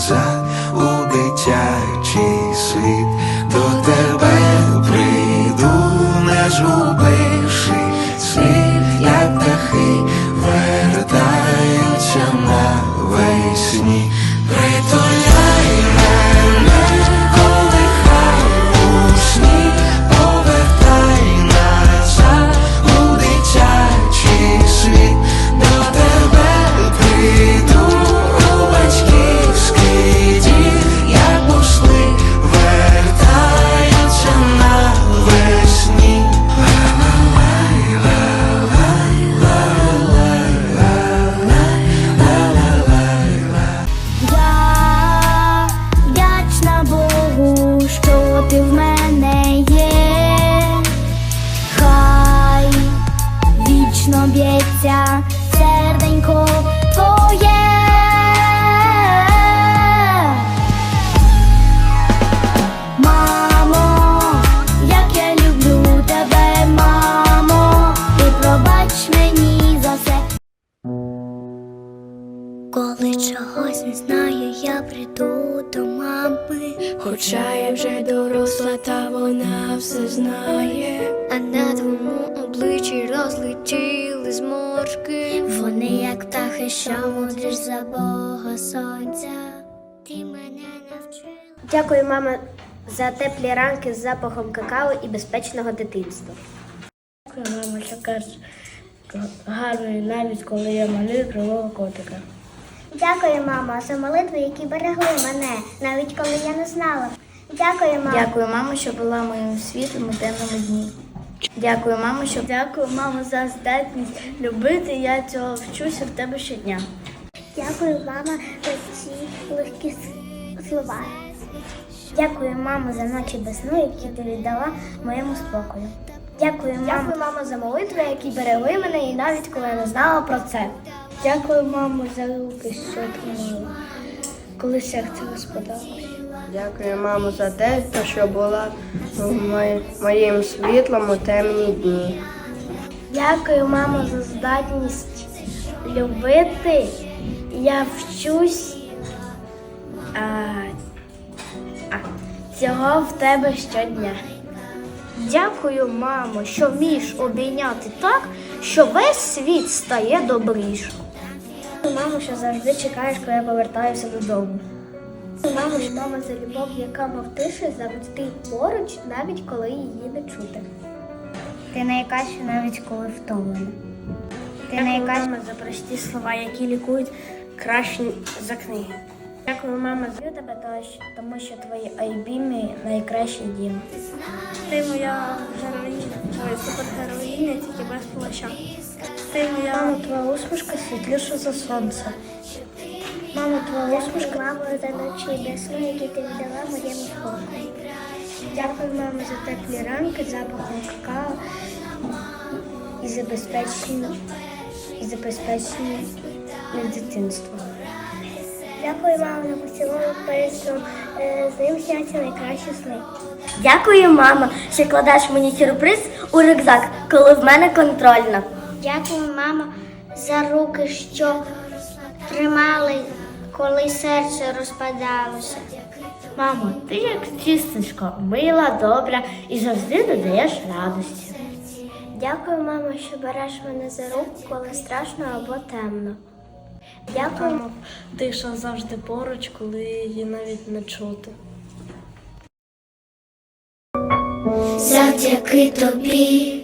Zach. Коли чогось не знаю, я прийду до мами, Хоча я вже доросла, та вона все знає. а на твоєму обличчі розлетіли зморшки. Вони, як птахи, що мудриш за Бога сонця. Ти мене навчила. Дякую, мама, за теплі ранки з запахом какао і безпечного дитинства. Дякую, мама, що кажеш гарної навіть коли я малюю кривого котика. Дякую, мама, за молитви, які берегли мене, навіть коли я не знала. Дякую, мама. Дякую, мамо, що була моїм світлом у темному дні. Дякую, мамо, що дякую, мамо, за здатність любити. Я цього вчуся в тебе щодня. Дякую, мама, за ці легкі слова. Дякую, мамо, за ночі без сну, які ти віддала моєму спокою. Дякую, мамо. Дякую, мамо, за молитви, які берегли мене, і навіть коли я не знала про це. Дякую, мамо, за руки, що тримала, коли серце розпадалося. Дякую, мамо, за те, що була моїм світлом у темні дні. Дякую, мамо, за здатність любити. Я вчусь а, а, цього в тебе щодня. Дякую, мамо, що вмієш обійняти так, що весь світ стає добрішим. Мамо, що завжди чекаєш, коли я повертаюся додому. Мамо, мама за любов, яка мов тише завжди поруч, навіть коли її не чути. Ти найкраща навіть коли втомлена. Ти найкраща мама, за прості слова, які лікують краще за книги. Дякую, мама, за тебе, тому що- твої Айбімі найкращий дім. Ти моя супергероїня, тільки без плаща. Мамо, твоя усмішка світліша за сонце. Мамо, твоя усмішка. Мамо, за ночі без сну, які ти віддала моєму спокою. Дякую, мамо, за теплі ранки, запахом какао і забезпечення, і забезпечення дитинства. Дякую, мамо, за поцілунок перед сном. З ним сняться найкращі сни. Дякую, мама, що кладеш мені сюрприз у рюкзак, коли в мене контрольна. Дякую, мама, за руки, що тримали, коли серце розпадалося. Мамо, ти як чисточка, мила, добра і завжди додаєш радості. Дякую, мамо, що береш мене за руку, коли страшно або темно. Дякую, Мамо, тиша завжди поруч, коли її навіть не чути. Завдяки тобі